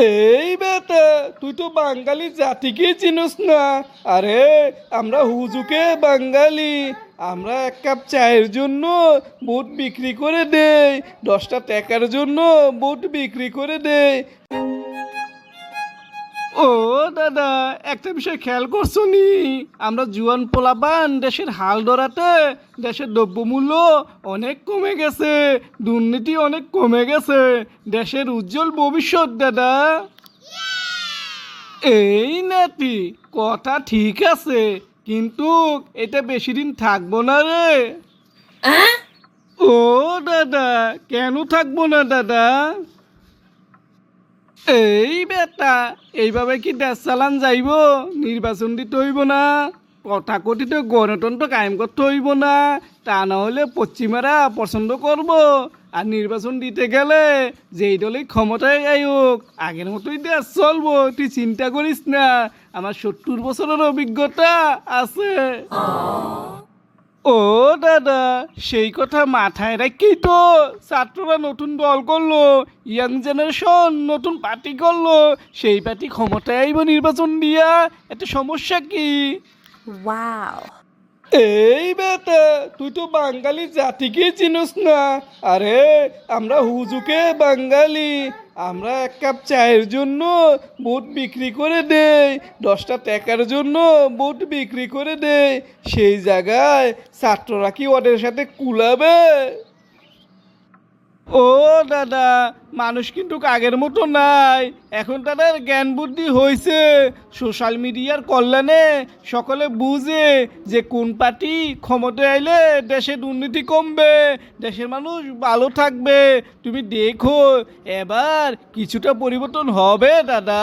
এই বেটা, তুই তো বাঙালি জাতিকে চিনস না। আরে, আমরা হুজুকে বাঙালি। আমরা এক কাপ চায়ের জন্য বুট বিক্রি করে দেই। দশটা টাকার জন্য বুট বিক্রি করে দেই। ও দাদা একটা বিষয় খেয়াল করছ নি? আমরা জুয়ান পোলাপান দেশের হাল ধরাতে দেশের দ্রব্যমূল্য অনেক কমে গেছে দুর্নীতি অনেক কমে গেছে দেশের উজ্জ্বল ভবিষ্যৎ দাদা। এই নাতি কথা ঠিক আছে কিন্তু এটা বেশি দিন থাকব না রে। ও দাদা কেন থাকব না দাদা? এই বেটা, এইভাবে কি দেশ চালান যাইব? নির্বাচন দিতে হইব না। তথাকথিত গণতন্ত্র কায়েম করতে হইব না। তা না হলে পশ্চিমারা পছন্দ করব। আর নির্বাচন দিতে গেলে যেই দলেই ক্ষমতায় আয়োগ আগের মতোই দেশ চলবো। তুই চিন্তা করিস না, আমার সত্তর বছরের অভিজ্ঞতা আছে। ও দাদা, সেই কথা মাথায় রাখি তো ছাত্ররা নতুন দল করল, ইয়াং জেনারেশন নতুন পার্টি করল, সেই পার্টি ক্ষমতায় আইব নির্বাচন দিয়া, এত সমস্যা কি Wow. এই বেটা, তুই তো বাঙালি জাতিকে চিনস না। আরে, আমরা হুজুকে বাঙালি। আমরা এক কাপ চায়ের জন্য বুট বিক্রি করে দেই, দশটা ট্যাকার জন্য বুট বিক্রি করে দেই। সেই জায়গায় ছাত্ররা কি ওদের সাথে কুলাবে? ও দাদা, মানুষ কিন্তু আগের মতো নাই। এখন তাদের জ্ঞান বুদ্ধি হয়েছে সোশ্যাল মিডিয়ার কল্যাণে সকলে বুঝে যে কোন পার্টি ক্ষমতায় আইলে দেশে দুর্নীতি কমবে, দেশের মানুষ ভালো থাকবে। তুমি দেখো, এবার কিছুটা পরিবর্তন হবে, দাদা।